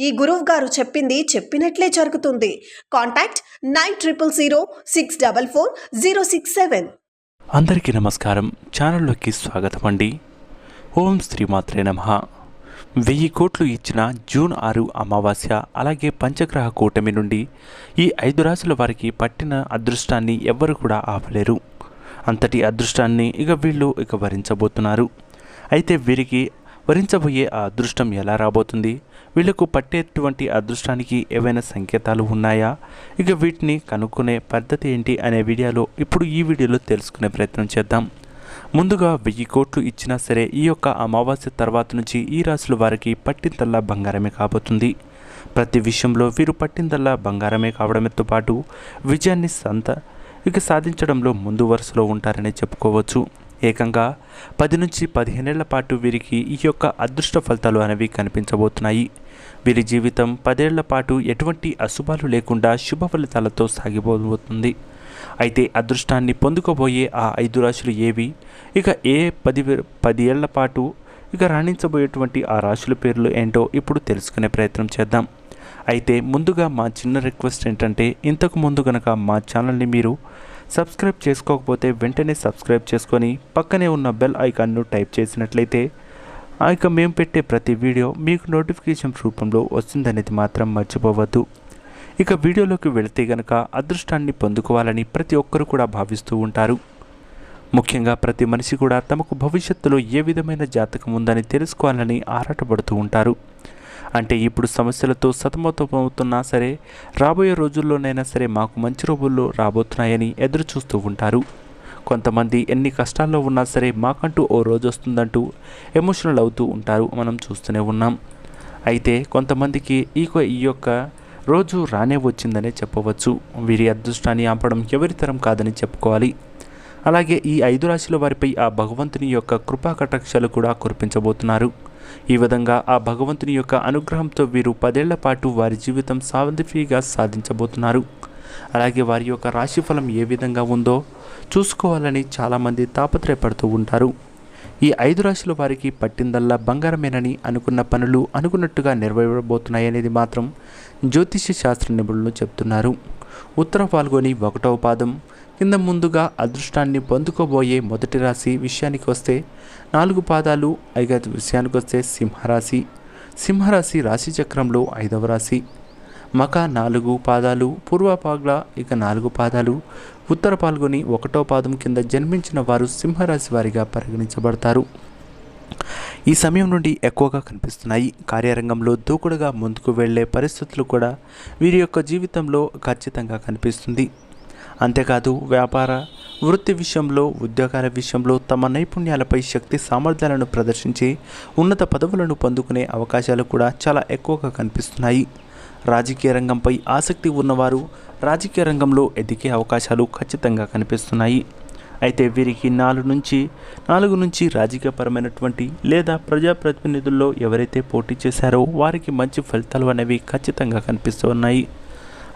ఈ గురువు గారు చెప్పింది చెప్పినట్లే జరుగుతుంది. Contact nine triple zero six double four zero six seven. అందరికీ నమస్కారం. ఛానల్లోకి స్వాగతం అండి. ఓం శ్రీమాత్రే నమ. వెయ్యి కోట్లు ఇచ్చిన జూన్ ఆరు అమావాస్య అలాగే పంచగ్రహ కూటమి నుండి ఈ ఐదు రాశుల వారికి పట్టిన అదృష్టాన్ని ఎవ్వరు కూడా ఆపలేరు. అంతటి అదృష్టాన్ని ఇక వీళ్ళు ఇక వరించబోతున్నారు. అయితే వీరికి వరించబోయే ఆ అదృష్టం ఎలా రాబోతుంది? వీళ్ళకు పట్టేటువంటి అదృష్టానికి ఏవైనా సంకేతాలు ఉన్నాయా? ఇక వీటిని కనుక్కునే పద్ధతి ఏంటి అనే వీడియోలో ఇప్పుడు ఈ వీడియోలో తెలుసుకునే ప్రయత్నం చేద్దాం. ముందుగా వెయ్యి కోట్లు ఇచ్చినా సరే ఈ యొక్క అమావాస్య తర్వాత నుంచి ఈ రాశుల వారికి పట్టిందల్లా బంగారమే కాబోతుంది. ప్రతి విషయంలో వీరు పట్టిందల్లా బంగారమే కావడంతో పాటు విజయాన్ని సంత ఇక సాధించడంలో ముందు వరుసలో ఉంటారని చెప్పుకోవచ్చు. ఏకంగా పది నుంచి పదిహేనేళ్ళ పాటు వీరికి ఈ యొక్క అదృష్ట ఫలితాలు అనేవి కనిపించబోతున్నాయి. వీరి జీవితం పదేళ్ళ పాటు ఎటువంటి అశుభాలు లేకుండా శుభ ఫలితాలతో సాగిపోబోతుంది. అయితే అదృష్టాన్ని పొందుకోబోయే ఆ ఐదు రాశులు ఏవి? ఇక ఏ పది పది ఏళ్ళ పాటు ఇక రాణించబోయేటువంటి ఆ రాశుల పేర్లు ఏంటో ఇప్పుడు తెలుసుకునే ప్రయత్నం చేద్దాం. అయితే ముందుగా మా చిన్న రిక్వెస్ట్ ఏంటంటే ఇంతకు ముందు కనుక మా ఛానల్ని మీరు సబ్స్క్రైబ్ చేసుకోకపోతే వెంటనే సబ్స్క్రైబ్ చేసుకొని పక్కనే ఉన్న బెల్ ఐకాన్ను టైప్ చేసినట్లయితే ఇక మేము పెట్టే ప్రతి వీడియో మీకు నోటిఫికేషన్ రూపంలో వస్తుందనేది మాత్రం మర్చిపోవద్దు. ఇక వీడియోలోకి వెళితే గనక అదృష్టాన్ని పొందుకోవాలని ప్రతి ఒక్కరు కూడా భావిస్తూ ఉంటారు. ముఖ్యంగా ప్రతి మనిషి కూడా తమకు భవిష్యత్తులో ఏ విధమైన జాతకం ఉందని తెలుసుకోవాలని ఆరాటపడుతూ ఉంటారు. అంటే ఇప్పుడు సమస్యలతో సతమతమవుతున్నా సరే రాబోయే రోజుల్లోనైనా సరే మాకు మంచి రోజుల్లో రాబోతున్నాయని ఎదురు చూస్తూ ఉంటారు. కొంతమంది ఎన్ని కష్టాల్లో ఉన్నా సరే మాకంటూ ఓ రోజు వస్తుందంటూ ఎమోషనల్ అవుతూ ఉంటారు మనం చూస్తూనే ఉన్నాం. అయితే కొంతమందికి ఈ ఈ యొక్క రోజు రానే వచ్చిందనే చెప్పవచ్చు. వీరి అదృష్టాన్ని ఆపడం ఎవరితరం కాదని చెప్పుకోవాలి. అలాగే ఈ ఐదు రాశుల వారిపై ఆ భగవంతుని యొక్క కృపా కటాక్షాలు కూడా కురిపించబోతున్నారు. ఈ విధంగా ఆ భగవంతుని యొక్క అనుగ్రహంతో వీరు పదేళ్ళ పాటు వారి జీవితం సాధిఫీగా సాధించబోతున్నారు. అలాగే వారి యొక్క రాశిఫలం ఏ విధంగా ఉందో చూసుకోవాలని చాలామంది తాపత్రయపడుతూ ఉంటారు. ఈ ఐదు రాశుల వారికి పట్టిందల్లా బంగారమేనని అనుకున్న పనులు అనుకున్నట్టుగా నెరవేరబోతున్నాయనేది మాత్రం జ్యోతిష్య శాస్త్ర నిపుణులు చెప్తున్నారు. ఉత్తర పాల్గొని ఒకటవ పాదం కింద ముందుగా అదృష్టాన్ని పొందుకోబోయే మొదటి రాశి విషయానికి వస్తే నాలుగు పాదాలు ఐదు విషయానికి వస్తే సింహరాశి. సింహరాశి రాశి చక్రంలో ఐదవ రాశి. మక నాలుగు పాదాలు పూర్వపాగ్ల ఇక నాలుగు పాదాలు. ఉత్తర పాల్గొని ఒకటో పాదం కింద జన్మించిన వారు సింహరాశి వారిగా పరిగణించబడతారు. ఈ సమయం నుండి ఎక్కువగా కనిపిస్తున్నాయి. కార్యరంగంలో దూకుడుగా ముందుకు వెళ్ళే పరిస్థితులు కూడా వీరి యొక్క జీవితంలో ఖచ్చితంగా కనిపిస్తుంది. అంతేకాదు వ్యాపార వృత్తి విషయంలో ఉద్యోగాల విషయంలో తమ నైపుణ్యాలపై శక్తి సామర్థ్యాలను ప్రదర్శించి ఉన్నత పదవులను పొందుకునే అవకాశాలు కూడా చాలా ఎక్కువగా కనిపిస్తున్నాయి. రాజకీయ రంగంపై ఆసక్తి ఉన్నవారు రాజకీయ రంగంలో ఎదిగే అవకాశాలు ఖచ్చితంగా కనిపిస్తున్నాయి. అయితే వీరికి నాలుగు నుంచి నాలుగు నుంచి రాజకీయపరమైనటువంటి లేదా ప్రజాప్రతినిధుల్లో ఎవరైతే పోటీ చేశారో వారికి మంచి ఫలితాలు అనేవి ఖచ్చితంగా కనిపిస్తున్నాయి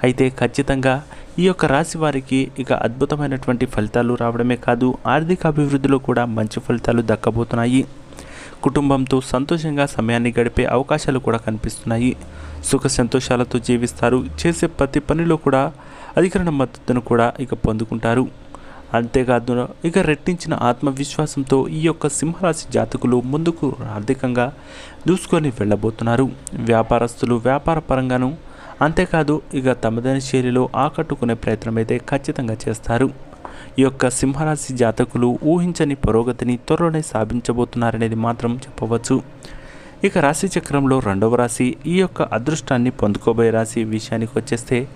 అయితే ఖచ్చితంగా ఈ యొక్క రాశి వారికి ఇక అద్భుతమైనటువంటి ఫలితాలు రావడమే కాదు ఆర్థిక అభివృద్ధిలో కూడా మంచి ఫలితాలు దక్కబోతున్నాయి. కుటుంబంతో సంతోషంగా సమయాన్ని గడిపే అవకాశాలు కూడా కనిపిస్తున్నాయి. సుఖ సంతోషాలతో జీవిస్తారు. చేసే ప్రతి పనిలో కూడా అధికరణ మద్దతును కూడా ఇక పొందుకుంటారు. అంతేకాదు ఇక రెట్టించిన ఆత్మవిశ్వాసంతో ఈ యొక్క సింహరాశి జాతకులు ముందుకు ఆర్థికంగా దూసుకొని వెళ్ళబోతున్నారు. వ్యాపారస్తులు వ్యాపార పరంగాను అంతేకాదు ఇక తమదైన శైలిలో ఆకట్టుకునే ప్రయత్నం అయితే ఖచ్చితంగా చేస్తారు. ఈ యొక్క సింహరాశి జాతకులు ఊహించని పురోగతిని త్వరలోనే సాధించబోతున్నారనేది మాత్రం చెప్పవచ్చు. ఇక రాశి చక్రంలో రెండవ రాశి ఈ యొక్క అదృష్టాన్ని పొందుకోబోయే రాశి విషయానికి వచ్చేస్తే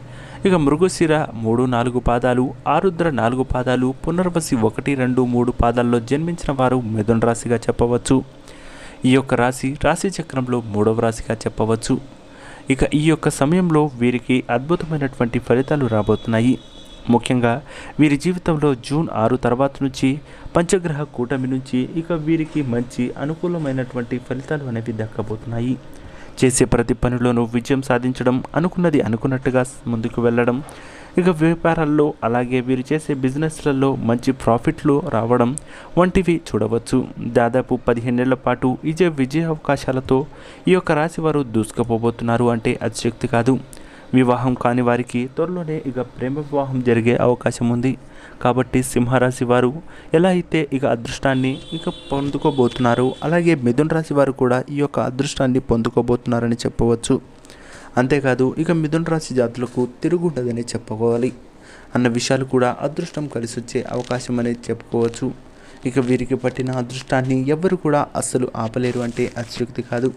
ఇక మృగశిర మూడు నాలుగు పాదాలు ఆరుద్ర నాలుగు పాదాలు పునర్వసి ఒకటి రెండు మూడు పాదాల్లో జన్మించిన వారు మిథున రాశిగా చెప్పవచ్చు. ఈ యొక్క రాశి రాశి చక్రంలో మూడవ రాశిగా చెప్పవచ్చు. ఇక ఈ యొక్క సమయంలో వీరికి అద్భుతమైనటువంటి ఫలితాలు రాబోతున్నాయి. ముఖ్యంగా వీరి జీవితంలో జూన్ ఆరు తర్వాత నుంచి పంచగ్రహ కూటమి నుంచి ఇక వీరికి మంచి అనుకూలమైనటువంటి ఫలితాలు అనేవి దక్కబోతున్నాయి. చేసే ప్రతి పనిలోనూ విజయం సాధించడం అనుకున్నది అనుకున్నట్టుగా ముందుకు వెళ్ళడం ఇక వ్యాపారాల్లో అలాగే వీరు చేసే బిజినెస్లలో మంచి ప్రాఫిట్లు రావడం వంటివి చూడవచ్చు. దాదాపు పదిహేనేళ్ళ పాటు ఇదే విజయ అవకాశాలతో ఈ యొక్క రాశి వారు దూసుకుపోబోతున్నారు అంటే అతిశక్తి కాదు. వివాహం కాని వారికి త్వరలోనే ఇక ప్రేమ వివాహం జరిగే అవకాశం ఉంది. కాబట్టి సింహరాశి వారు ఎలా అయితే ఇక అదృష్టాన్ని ఇక పొందుకోబోతున్నారు అలాగే మిథున రాశి వారు కూడా ఈ యొక్క అదృష్టాన్ని పొందుకోబోతున్నారని చెప్పవచ్చు. అంతేకాదు ఇక మిథున రాశి జాతులకు తిరుగుండదని చెప్పుకోవాలి అన్న విషయాలు కూడా అదృష్టం కలిసి వచ్చే అవకాశం అనేది చెప్పుకోవచ్చు. ఇక వీరికి పట్టిన అదృష్టాన్ని ఎవ్వరు కూడా అస్సలు ఆపలేరు అంటే అతిశక్తి కాదు.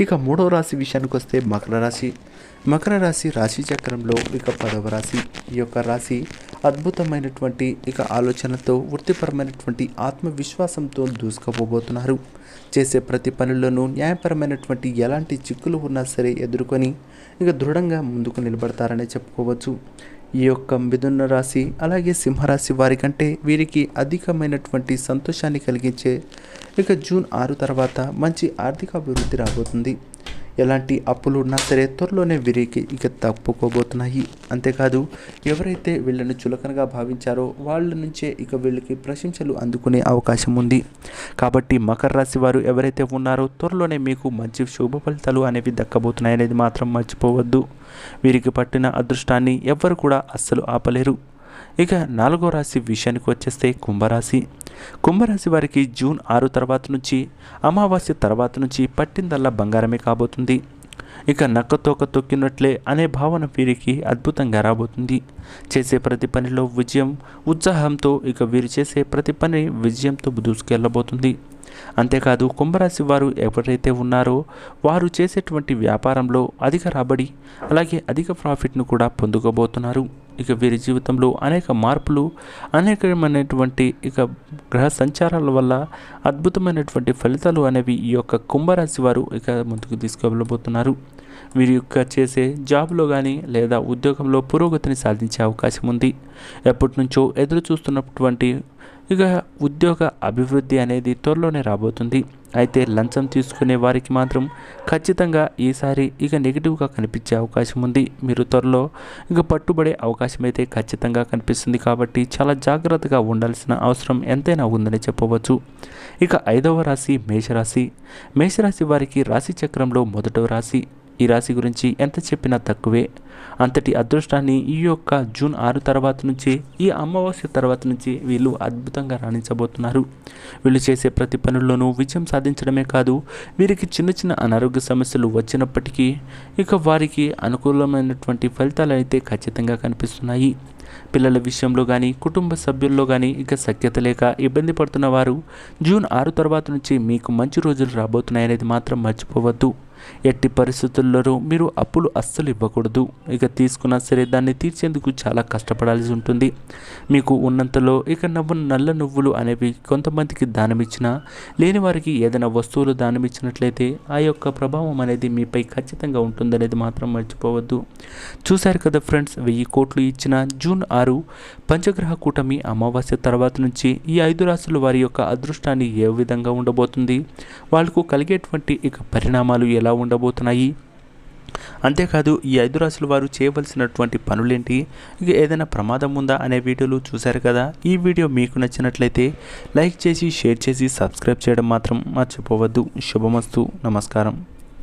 ఇక మూడవ రాశి విషయానికి వస్తే మకర రాశి. మకర రాశి రాశి చక్రంలో ఇక పదవ రాశి. ఈ యొక్క రాశి అద్భుతమైనటువంటి ఇక ఆలోచనతో వృత్తిపరమైనటువంటి ఆత్మవిశ్వాసంతో దూసుకుపోబోతున్నారు. చేసే ప్రతి పనుల్లోనూ న్యాయపరమైనటువంటి ఎలాంటి చిక్కులు ఉన్నా సరే ఎదుర్కొని ఇక దృఢంగా ముందుకు నిలబడతారనే చెప్పుకోవచ్చు. ఈ యొక్క మిథున రాశి అలాగే సింహరాశి వారి కంటే వీరికి అధికమైనటువంటి సంతోషాన్ని కలిగించే ఇక జూన్ ఆరు తర్వాత మంచి ఆర్థిక అభివృద్ధి రాబోతుంది. ఎలాంటి అప్పులు ఉన్నా సరే త్వరలోనే వీరికి ఇక తప్పుకోబోతున్నాయి. అంతేకాదు ఎవరైతే వీళ్ళను చులకనగా భావించారో వాళ్ళ నుంచే ఇక వీళ్ళకి ప్రశంసలు అందుకునే అవకాశం ఉంది. కాబట్టి మకర రాశి వారు ఎవరైతే ఉన్నారో త్వరలోనే మీకు మంచి శుభ ఫలితాలు అనేవి దక్కబోతున్నాయి అనేది మాత్రం మర్చిపోవద్దు. వీరికి పట్టిన అదృష్టాన్ని ఎవ్వరు కూడా అస్సలు ఆపలేరు. ఇక నాలుగో రాశి విషయానికి వచ్చేస్తే కుంభరాశి. కుంభరాశి వారికి జూన్ ఆరు తర్వాత నుంచి అమావాస్య తర్వాత నుంచి పట్టిందల్లా బంగారమే కాబోతుంది. ఇక నక్కతోక తొక్కినట్లే అనే భావన వీరికి అద్భుతంగా రాబోతుంది. చేసే ప్రతి పనిలో విజయం ఉత్సాహంతో ఇక వీరు చేసే ప్రతి పని విజయంతో దూసుకెళ్ళబోతుంది అంతేకాదు కుంభరాశి వారు ఎవరైతే ఉన్నారో వారు చేసేటువంటి వ్యాపారంలో అధిక రాబడి అలాగే అధిక ప్రాఫిట్ను కూడా పొందుకోబోతున్నారు. ఇక వీరి జీవితంలో అనేక మార్పులు అనేకమైనటువంటి ఇక గ్రహ సంచారాల వల్ల అద్భుతమైనటువంటి ఫలితాలు అనేవి ఈ యొక్క కుంభరాశి వారు ఇక ముందుకు తీసుకెళ్ళబోతున్నారు వీరి యొక్క చేసే జాబ్లో కానీ లేదా ఉద్యోగంలో పురోగతిని సాధించే అవకాశం ఉంది. ఎప్పటి నుంచో ఎదురు చూస్తున్నటువంటి ఇక ఉద్యోగ అభివృద్ధి అనేది త్వరలోనే రాబోతుంది. అయితే లంచం తీసుకునే వారికి మాత్రం ఖచ్చితంగా ఈసారి ఇక నెగిటివ్గా కనిపించే అవకాశం ఉంది. మీరు త్వరలో ఇక పట్టుబడే అవకాశం అయితే ఖచ్చితంగా కనిపిస్తుంది కాబట్టి చాలా జాగ్రత్తగా ఉండాల్సిన అవసరం ఎంతైనా ఉందని చెప్పవచ్చు. ఇక ఐదవ రాశి మేషరాశి. మేషరాశి వారికి రాశి చక్రంలో మొదటవ రాశి. ఈ రాశి గురించి ఎంత చెప్పినా తక్కువే. అంతటి అదృష్టాన్ని ఈ యొక్క జూన్ ఆరు తర్వాత నుంచి ఈ అమావాస్య తర్వాత నుంచి వీళ్ళు అద్భుతంగా రాణించబోతున్నారు. వీళ్ళు చేసే ప్రతి పనుల్లోనూ విజయం సాధించడమే కాదు వీరికి చిన్న చిన్న అనారోగ్య సమస్యలు వచ్చినప్పటికీ ఇక వారికి అనుకూలమైనటువంటి ఫలితాలు అయితే ఖచ్చితంగా కనిపిస్తున్నాయి. పిల్లల విషయంలో కానీ కుటుంబ సభ్యుల్లో కానీ ఇక సఖ్యత లేక ఇబ్బంది పడుతున్న వారు జూన్ ఆరు తర్వాత నుంచి మీకు మంచి రోజులు రాబోతున్నాయనేది మాత్రం మర్చిపోవద్దు. ఎట్టి పరిస్థితుల్లోనూ మీరు అప్పులు అస్సలు ఇవ్వకూడదు. ఇక తీసుకున్నా సరే దాన్ని తీర్చేందుకు చాలా కష్టపడాల్సి ఉంటుంది. మీకు ఉన్నంతలో ఇక నవ్వు నల్ల నువ్వులు అనేవి కొంతమందికి దానమిచ్చినా లేని వారికి ఏదైనా వస్తువులు దానమిచ్చినట్లయితే ఆ యొక్క ప్రభావం అనేది మీపై ఖచ్చితంగా ఉంటుందనేది మాత్రం మర్చిపోవద్దు. చూశారు కదా ఫ్రెండ్స్ వెయ్యి కోట్లు ఇచ్చిన జూన్ ఆరు పంచగ్రహ కూటమి అమావాస్య తర్వాత నుంచి ఈ ఐదు రాశుల వారి యొక్క అదృష్టాన్ని ఏ విధంగా ఉండబోతుంది? వాళ్ళకు కలిగేటువంటి ఇక పరిణామాలు ఎలా ఎలా ఉండబోతున్నాయి? అంతేకాదు ఈ ఐదు రాశుల వారు చేయవలసినటువంటి పనులేంటి? ఇక ఏదైనా ప్రమాదం ఉందా అనే వీడియోలు చూశారు కదా? ఈ వీడియో మీకు నచ్చినట్లయితే లైక్ చేసి షేర్ చేసి సబ్స్క్రైబ్ చేయడం మాత్రం మర్చిపోవద్దు. శుభమస్తు. నమస్కారం.